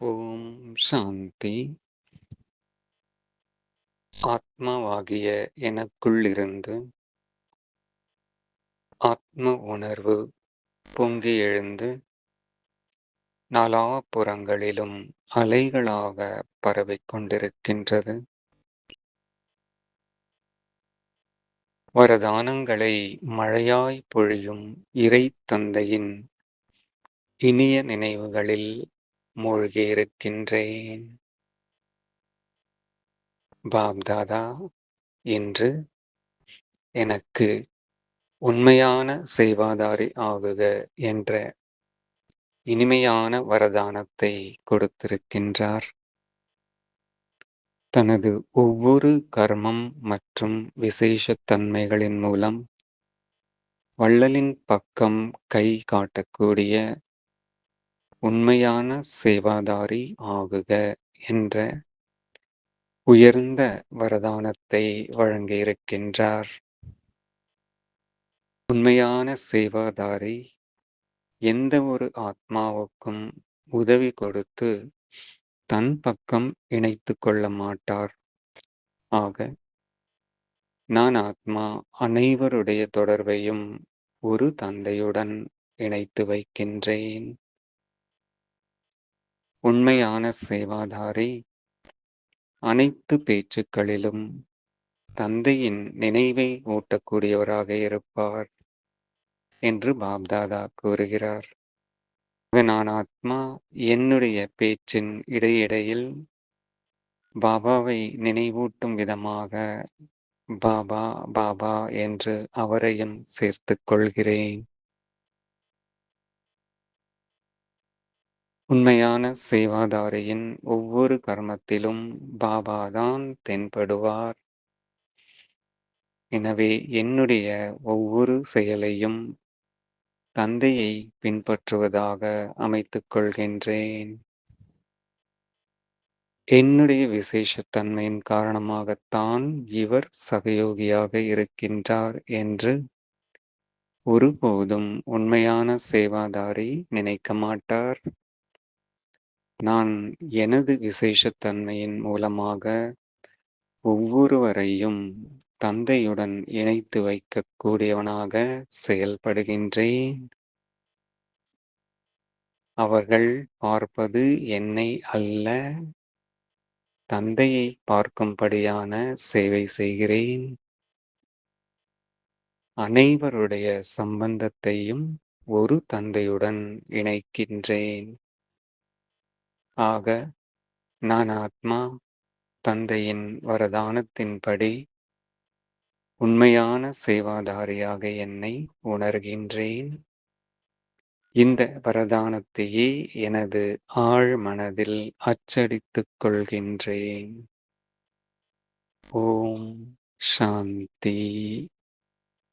ஓம் சாந்தி ஆத்மாவாகிய எனக்குள்ளிருந்து ஆத்ம உணர்வு பொங்கி எழுந்து நாலாபுறங்களிலும் அலைகளாக பரவிக் கொண்டிருக்கின்றது. வரதானங்களை மழையாய் பொழியும் இறை தந்தையின் இனிய நினைவுகளில் மூழ்கியிருக்கின்றேன். பாப்தாதா என்று எனக்கு உண்மையான செய்வாதாரி ஆகுக என்ற இனிமையான வரதானத்தை கொடுத்திருக்கின்றார். தனது ஒவ்வொரு கர்மம் மற்றும் விசேஷத்தன்மைகளின் மூலம் வள்ளலின் பக்கம் கை காட்டக்கூடிய உண்மையான சேவாதாரி ஆகுக என்ற உயர்ந்த வரதானத்தை வழங்கியிருக்கின்றார். உண்மையான சேவாதாரி எந்த ஒரு ஆத்மாவுக்கும் உதவி கொடுத்து தன் பக்கம் இணைத்து கொள்ள மாட்டார். ஆக நான் ஆத்மா அனைவருடைய தொடர்பையும் ஒரு தந்தையுடன் இணைத்து வைக்கின்றேன். உண்மையான சேவாதாரி. அனைத்து பேச்சுக்களிலும் தந்தையின் நினைவை ஊட்டக்கூடியவராக இருப்பார் என்று பாப்தாதா கூறுகிறார். நான் ஆத்மா என்னுடைய பேச்சின் இடையிடையில் பாபாவை நினைவூட்டும் விதமாக பாபா பாபா என்று அவரையும் சேர்த்துக் கொள்கிறேன். உண்மையான சேவாதாரியின் ஒவ்வொரு கர்மத்திலும் பாபாதான் தென்படுவார். எனவே என்னுடைய ஒவ்வொரு செயலையும் தந்தையை பின்பற்றுவதாக அமைத்துக் கொள்கின்றேன். என்னுடைய விசேஷத்தன்மையின் காரணமாகத்தான் இவர் சகயோகியாக இருக்கின்றார் என்று ஒருபோதும் உண்மையான சேவாதாரி நினைக்க மாட்டார். நான் எனது விசேஷத்தன்மையின் மூலமாக ஒவ்வொருவரையும் தந்தையுடன் இணைத்து வைக்கக்கூடியவனாக செயல்படுகின்றேன். அவர்கள் பார்ப்பது என்னை அல்ல தந்தையை பார்க்கும்படியான சேவை செய்கிறேன். அனைவருடைய சம்பந்தத்தையும் ஒரு தந்தையுடன் இணைக்கின்றேன். ஆக நான் ஆத்மா தந்தையின் வரதானத்தின்படி உண்மையான சேவாதாரியாக என்னை உணர்கின்றேன். இந்த வரதானத்தையே எனது ஆழ் மனதில் அச்சடித்துக் கொள்கின்றேன். ஓம் சாந்தி.